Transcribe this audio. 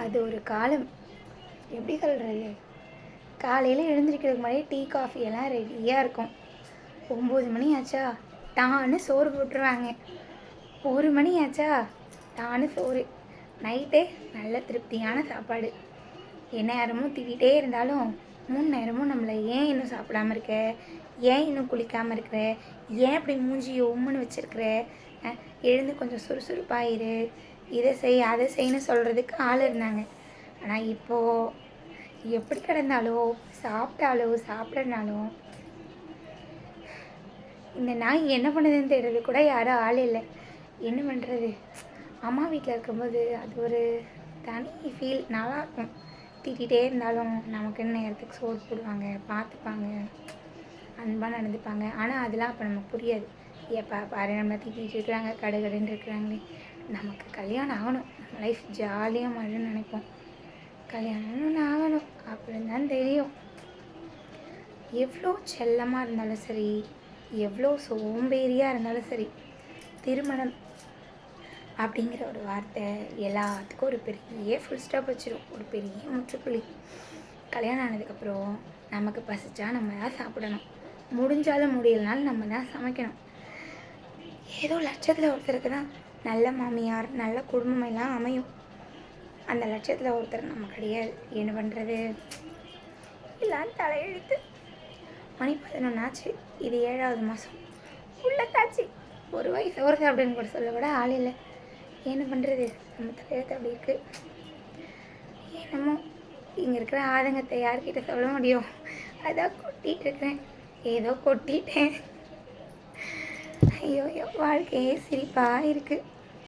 அது ஒரு காலம். எப்படி சொல்கிறது காலையில் எழுந்திரிக்கிறதுக்கு முன்னாடி டீ காஃபி எல்லாம் ரெடியாக இருக்கும். ஒம்பது மணி ஆச்சா? டான்னு சோறு போட்டுருவாங்க. ஒரு மணி ஆச்சா? டான்னு சோறு. நைட்டே நல்ல திருப்தியான சாப்பாடு. எந்நேரமும் திட்டிகிட்டே இருந்தாலும் மூணு நேரமும் நம்மளை ஏன் இன்னும் சாப்பிடாம இருக்க? ஏன் இன்னும் குளிக்காமல் இருக்கிற? ஏன் இப்படி மூஞ்சி உம்முன்னு வச்சுருக்குற? எழுந்து கொஞ்சம் சுறுசுறுப்பாயிரு இதை செய் அதை செய்யணும் சொல்கிறதுக்கு ஆள் இருந்தாங்க. ஆனால் இப்போது எப்படி கிடந்தாலோ சாப்பிட்டாலோ சாப்பிடனாலும் இந்த நாய் என்ன பண்ணுதுன்னு தெரியுறது கூட யாரும் ஆள் இல்லை. என்ன பண்ணுறது அம்மா வீட்டில் இருக்கும்போது அது ஒரு தனி ஃபீல் நல்லாயிருக்கும் திட்டிகிட்டே இருந்தாலும் நமக்குன்னு நேரத்துக்கு சோறு போடுவாங்க பார்த்துப்பாங்க அன்பாக நடந்துப்பாங்க. ஆனால் அதெல்லாம் அப்போ நமக்கு புரியாது. எப்போ பாரு நம்ம திட்டிகிட்டு இருக்கிறாங்க கடுகடுன்னு இருக்கிறாங்களே. நமக்கு கல்யாணம் ஆகணும். லைஃப் ஜாலியாக மாறுன்னு நினைப்போம். கல்யாணம்னு ஆகணும். அப்படின்னு தான் தெரியும். எவ்வளோ செல்லமாக இருந்தாலும் சரி எவ்வளோ சோம்பேறியாக இருந்தாலும் சரி திருமணம் அப்படிங்கிற ஒரு வார்த்தை எல்லாத்துக்கும் ஒரு பெரிய ஃபுல் ஸ்டாப் வச்சிடும் ஒரு பெரிய முற்றுப்புள்ளி. கல்யாணம் ஆனதுக்கப்புறம் நமக்கு பசிச்சா நம்ம தான் சாப்பிடணும். முடிஞ்சாலும் முடியலனாலும் நம்ம தான் சமைக்கணும். ஏதோ லட்சத்தில் ஒருத்தருக்கு தான் நல்ல மாமியார் நல்ல குடும்பம் எல்லாம் அமையும். அந்த லட்சத்தில் ஒருத்தர் நம்ம கிடையாது. என்ன பண்ணுறது எல்லாம் தலையெழுத்து. மணி பதினொன்னாச்சு. இது ஏழாவது மாதம் உள்ளத்தாச்சு. ஒரு வயசு ஒரு அப்படின்னு கூட சொல்ல கூட ஆள் இல்லை. என்ன பண்ணுறது நம்ம தலையெழுத்து அப்படி இருக்குது என்னமோ? இங்கே இருக்கிற ஆதங்கத்தை யார்கிட்ட சொல்ல முடியும்? அதான் கொட்டிகிட்டு இருக்கிறேன். ஏதோ கொட்டிட்டேன். ஐயோ வாழ்க்கையே சிரிப்பாக இருக்குது